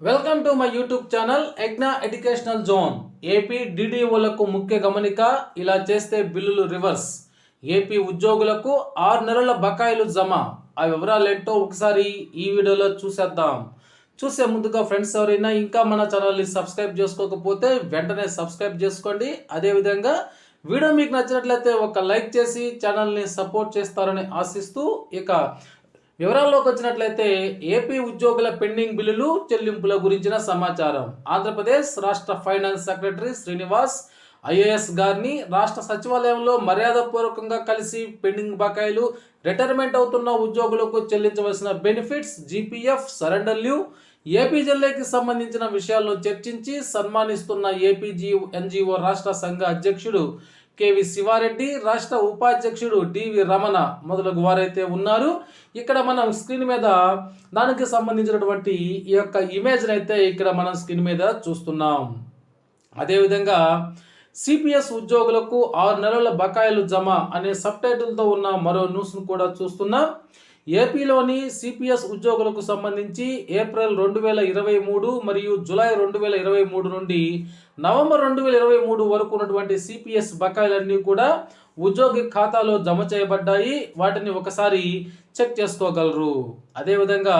Welcome to my YouTube channel Egna educational zone AP డిడిఓలకు ముఖ్య గమనిక ఇలా చేస్తే బిల్లులు రివర్స్. ఏపీ ఉద్యోగులకు ఆరు నెలల బకాయిలు జమ. ఆ వివరాలు ఏంటో ఒకసారి ఈ వీడియోలో చూసేద్దాం. చూసే ముందుగా ఫ్రెండ్స్ ఎవరైనా ఇంకా మన ఛానల్ని సబ్స్క్రైబ్ చేసుకోకపోతే వెంటనే సబ్స్క్రైబ్ చేసుకోండి. అదేవిధంగా వీడియో మీకు నచ్చినట్లయితే ఒక లైక్ చేసి ఛానల్ని సపోర్ట్ చేస్తారని ఆశిస్తూ ఇక వివరాల్లోకి వచ్చినట్లయితే ఏపీ ఉద్యోగుల పెండింగ్ బిల్లులు చెల్లింపుల గురించిన సమాచారం. ఆంధ్రప్రదేశ్ రాష్ట్ర ఫైనాన్స్ సెక్రటరీ శ్రీనివాస్ ఐఏఎస్ గారిని రాష్ట్ర సచివాలయంలో మర్యాదపూర్వకంగా కలిసి పెండింగ్ బకాయిలు రిటైర్మెంట్ అవుతున్న ఉద్యోగులకు చెల్లించవలసిన benefits GPF surrender leave AP జిల్లాకి సంబంధించిన విషయాలను చర్చించి సన్మానిస్తున్న ఏపీజీ ఎన్జిఓ రాష్ట్ర సంఘ అధ్యక్షుడు కేవి శివారెడ్డి రాష్ట్ర ఉపాధ్యక్షుడు డివి రమణ మొదలగు వారైతే ఉన్నారు. ఇక్కడ మనం స్క్రీన్ మీద దానికి సంబంధించినటువంటి ఈ యొక్క ఇమేజ్ని అయితే ఇక్కడ మనం స్క్రీన్ మీద చూస్తున్నాం. అదేవిధంగా సిపిఎస్ ఉద్యోగులకు ఆరు నెలల బకాయిలు జమ అనే సబ్ టైటిల్తో ఉన్న మరో న్యూస్ను కూడా చూస్తున్నాం. ఏపీలోని సిపిఎస్ ఉద్యోగులకు సంబంధించి ఏప్రిల్ రెండు వేల ఇరవై మూడు మరియు జులై రెండు వేల ఇరవై మూడు నుండి నవంబర్ రెండు వేల ఇరవై మూడు వరకు ఉన్నటువంటి సిపిఎస్ బకాయిలన్నీ కూడా ఉద్యోగి ఖాతాలో జమ చేయబడ్డాయి. వాటిని ఒకసారి చెక్ చేసుకోగలరు. అదేవిధంగా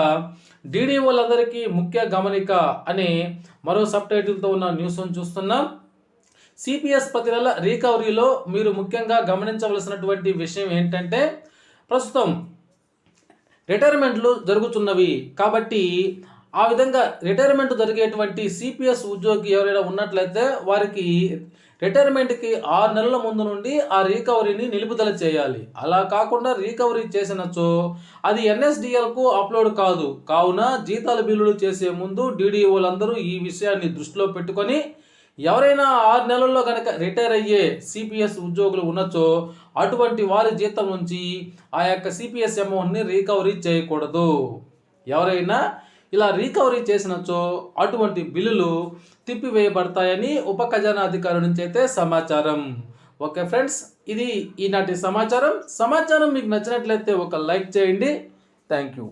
డీడీఓలందరికీ ముఖ్య గమనిక అనే మరో సబ్ టైటిల్తో ఉన్న న్యూస్ను చూస్తున్నాం. సిపిఎస్ ప్రతి నెల రీకవరీలో మీరు ముఖ్యంగా గమనించవలసినటువంటి విషయం ఏంటంటే ప్రస్తుతం రిటైర్మెంట్లు జరుగుతున్నవి. కాబట్టి ఆ విధంగా రిటైర్మెంట్ జరిగేటువంటి సిపిఎస్ ఉద్యోగి ఎవరైనా ఉన్నట్లయితే వారికి రిటైర్మెంట్కి ఆరు నెలల ముందు నుండి ఆ రీకవరీని నిలుపుదల చేయాలి. అలా కాకుండా రీకవరీ చేసినచో అది ఎన్ఎస్డిఎల్కు అప్లోడ్ కాదు. కావున జీతాల బిల్లులు చేసే ముందు డీడీఓలందరూ ఈ విషయాన్ని దృష్టిలో పెట్టుకొని ఎవరైనా ఆరు నెలల్లో కనుక రిటైర్ అయ్యే సిపిఎస్ ఉద్యోగులు ఉన్నచో అటువంటి వారి జీతం నుంచి ఆ యొక్క సిపిఎస్ అమౌంట్ని రీకవరీ చేయకూడదు. ఎవరైనా ఇలా రీకవరీ చేసినచో అటువంటి బిల్లులు తిప్పివేయబడతాయని ఉప ఖజానా అధికారి నుంచి అయితే సమాచారం. ఓకే ఫ్రెండ్స్ ఇది ఈనాటి సమాచారం. సమాచారం మీకు నచ్చినట్లయితే ఒక లైక్ చేయండి. Thank you.